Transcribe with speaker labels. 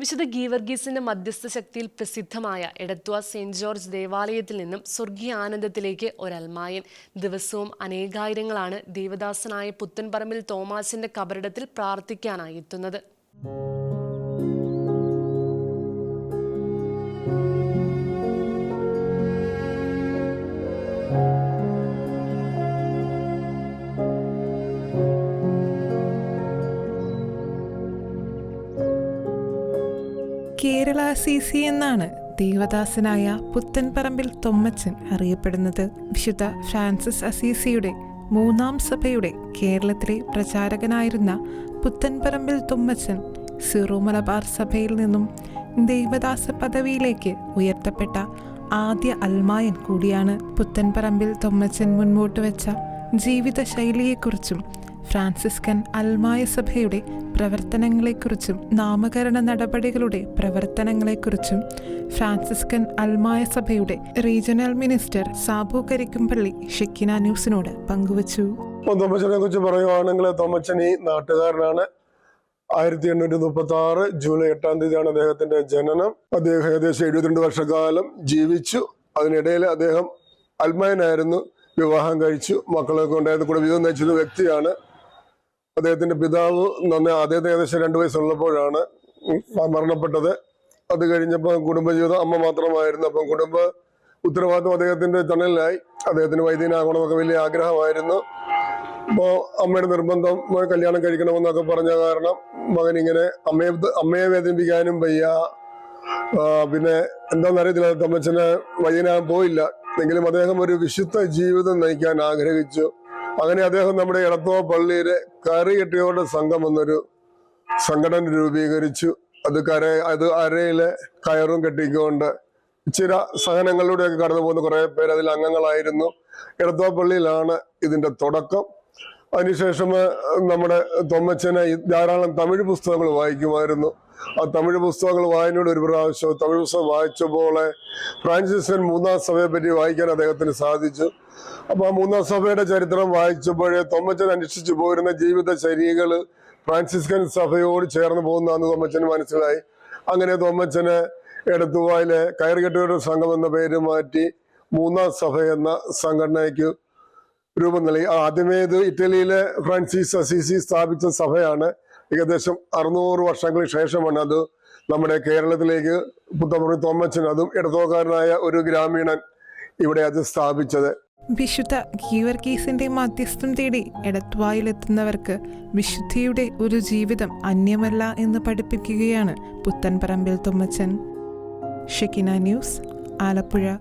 Speaker 1: വിശുദ്ധ ഗീവർഗീസിന്റെ മധ്യസ്ഥ ശക്തിയിൽ പ്രസിദ്ധമായ എടത്വ സെന്റ് ജോർജ് ദേവാലയത്തിൽ നിന്നും സ്വർഗീയ ആനന്ദത്തിലേക്ക് ഒരൽമായൻ. ദിവസവും അനേകായിരങ്ങളാണ് ദേവദാസനായ പുത്തൻപറമ്പിൽ തോമാസിന്റെ കബറിടത്തിൽ പ്രാർത്ഥിക്കാനായി എത്തുന്നത്.
Speaker 2: കേരള സി സി എന്നാണ് ദേവദാസനായ പുത്തൻപറമ്പിൽ തൊമ്മച്ചൻ അറിയപ്പെടുന്നത്. വിശുദ്ധ ഫ്രാൻസിസ് അസീസിയുടെ മൂന്നാം സഭയുടെ കേരളത്തിലെ പ്രചാരകനായിരുന്ന പുത്തൻപറമ്പിൽ തൊമ്മച്ചൻ സിറോ മലബാർ സഭയിൽ നിന്നും ദേവദാസ പദവിയിലേക്ക് ഉയർത്തപ്പെട്ട ആദ്യ അൽമായൻ കൂടിയാണ് പുത്തൻപറമ്പിൽ തൊമ്മച്ചൻ മുൻപോട്ട് വെച്ച ജീവിതശൈലിയെക്കുറിച്ചും ഫ്രാൻസിസ്കൻ അൽമായ സഭയുടെ പ്രവർത്തനങ്ങളെക്കുറിച്ചും നാമകരണ നടപടികളുടെ പ്രവർത്തനങ്ങളെക്കുറിച്ചും ഫ്രാൻസിസ്കൻ അൽമായ സഭയുടെ regional minister Sabu Karikkumpally Shekinah ന്യൂസിനോട് പങ്കുവച്ചു.
Speaker 3: തോമച്ചനെ കുറിച്ച് പറയുവാണെങ്കിൽ തോമച്ചൻ. ഈ നാട്ടുകാരനാണ്. ആയിരത്തി എണ്ണൂറ്റി മുപ്പത്തി ആറ് ജൂലൈ എട്ടാം തീയതിയാണ് അദ്ദേഹത്തിന്റെ ജനനം. അദ്ദേഹം ഏകദേശം എഴുപത്തിരണ്ട് വർഷക്കാലം ജീവിച്ചു. അതിനിടയിൽ അദ്ദേഹം അൽമയനായിരുന്നു. വിവാഹം കഴിച്ചു. മക്കളൊക്കെ ഉണ്ടായിരുന്നു കൂടെ വിവാഹം നയിച്ചത് വ്യക്തിയാണ്. അദ്ദേഹത്തിന്റെ പിതാവ് നന്ന അദ്ദേഹത്തിന് ഏകദേശം രണ്ടു വയസ്സുള്ളപ്പോഴാണ് മരണപ്പെട്ടത്. അത് കഴിഞ്ഞപ്പോൾ കുടുംബജീവിതം അമ്മ മാത്രമായിരുന്നു. അപ്പം കുടുംബ ഉത്തരവാദിത്വം അദ്ദേഹത്തിന്റെ തണലിലായി. അദ്ദേഹത്തിന് വൈദ്യനാകണമെന്നൊക്കെ വലിയ ആഗ്രഹമായിരുന്നു. അപ്പോൾ അമ്മയുടെ നിർബന്ധം കല്യാണം കഴിക്കണമെന്നൊക്കെ പറഞ്ഞ കാരണം മകൻ ഇങ്ങനെ അമ്മയെ അമ്മയെ വേദനിപ്പിക്കാനും വയ്യ. പിന്നെ പിന്നെ എന്താണെന്നറിയത്തില്ല തമ്മച്ചന് വൈദ്യനാകാൻ പോയില്ല. എങ്കിലും അദ്ദേഹം ഒരു വിശുദ്ധ ജീവിതം നയിക്കാൻ ആഗ്രഹിച്ചു. അങ്ങനെ അദ്ദേഹം നമ്മുടെ എടത്തോ പള്ളിയിലെ കറികെട്ടിയോടെ സംഘം എന്നൊരു സംഘടന രൂപീകരിച്ചു. അത് കര അത് അരയിലെ കയറും കെട്ടിക്കൊണ്ട് ചില സഹനങ്ങളിലൂടെയൊക്കെ കടന്നു പോകുന്ന കുറേ പേര് അതിൽ അംഗങ്ങളായിരുന്നു. എടത്തോ പള്ളിയിലാണ് ഇതിന്റെ തുടക്കം. അതിനുശേഷം നമ്മുടെ തൊമ്മച്ചനെ ധാരാളം തമിഴ് പുസ്തകങ്ങൾ വായിക്കുമായിരുന്നു. ആ തമിഴ് പുസ്തകങ്ങൾ വായനയുടെ ഒരു പ്രാവശ്യം തമിഴ് പുസ്തകം വായിച്ചപ്പോൾ ഫ്രാൻസിസൻ മൂന്നാം സഭയെ പറ്റി വായിക്കാൻ അദ്ദേഹത്തിന് സാധിച്ചു. അപ്പൊ ആ മൂന്നാം സഭയുടെ ചരിത്രം വായിച്ചപ്പോഴേ തൊമ്മച്ചൻ അനുഷ്ഠിച്ചു പോരുന്ന ജീവിത ശൈലികൾ ഫ്രാൻസിസ്കൻ സഭയോട് ചേർന്ന് പോകുന്നതെന്ന് തൊമ്മച്ചന് മനസ്സിലായി. അങ്ങനെ തൊമ്മച്ചന് എടത്തുവായിലെ കയറുകെട്ടുകാരുടെ സംഘം എന്ന പേര് മാറ്റി മൂന്നാം സഭ എന്ന സംഘടനയ്ക്ക് രൂപം നൽകി ആദ്യമേ ഇത് ഇറ്റലിയിലെ ഫ്രാൻസിസ് അസീസി സ്ഥാപിച്ച സഭയാണ് ഏകദേശം അറുന്നൂറ് വർഷങ്ങൾക്ക് ശേഷമാണ് അത് നമ്മുടെ കേരളത്തിലേക്ക് പുത്തമുറി തോമച്ചൻ അതും ഇടത്തോക്കാരനായ ഒരു ഗ്രാമീണൻ ഇവിടെ അത് സ്ഥാപിച്ചത്.
Speaker 2: വിശുദ്ധ ഗീവർഗീസിന്റെ മധ്യസ്ഥം തേടി എടത്വായിലെത്തുന്നവർക്ക് വിശുദ്ധിയുടെ ഒരു ജീവിതം അന്യമല്ല എന്ന് പഠിപ്പിക്കുകയാണ് പുത്തൻപറമ്പിൽ തുമ്മച്ചൻ ഷെക്കിന ന്യൂസ് ആലപ്പുഴ.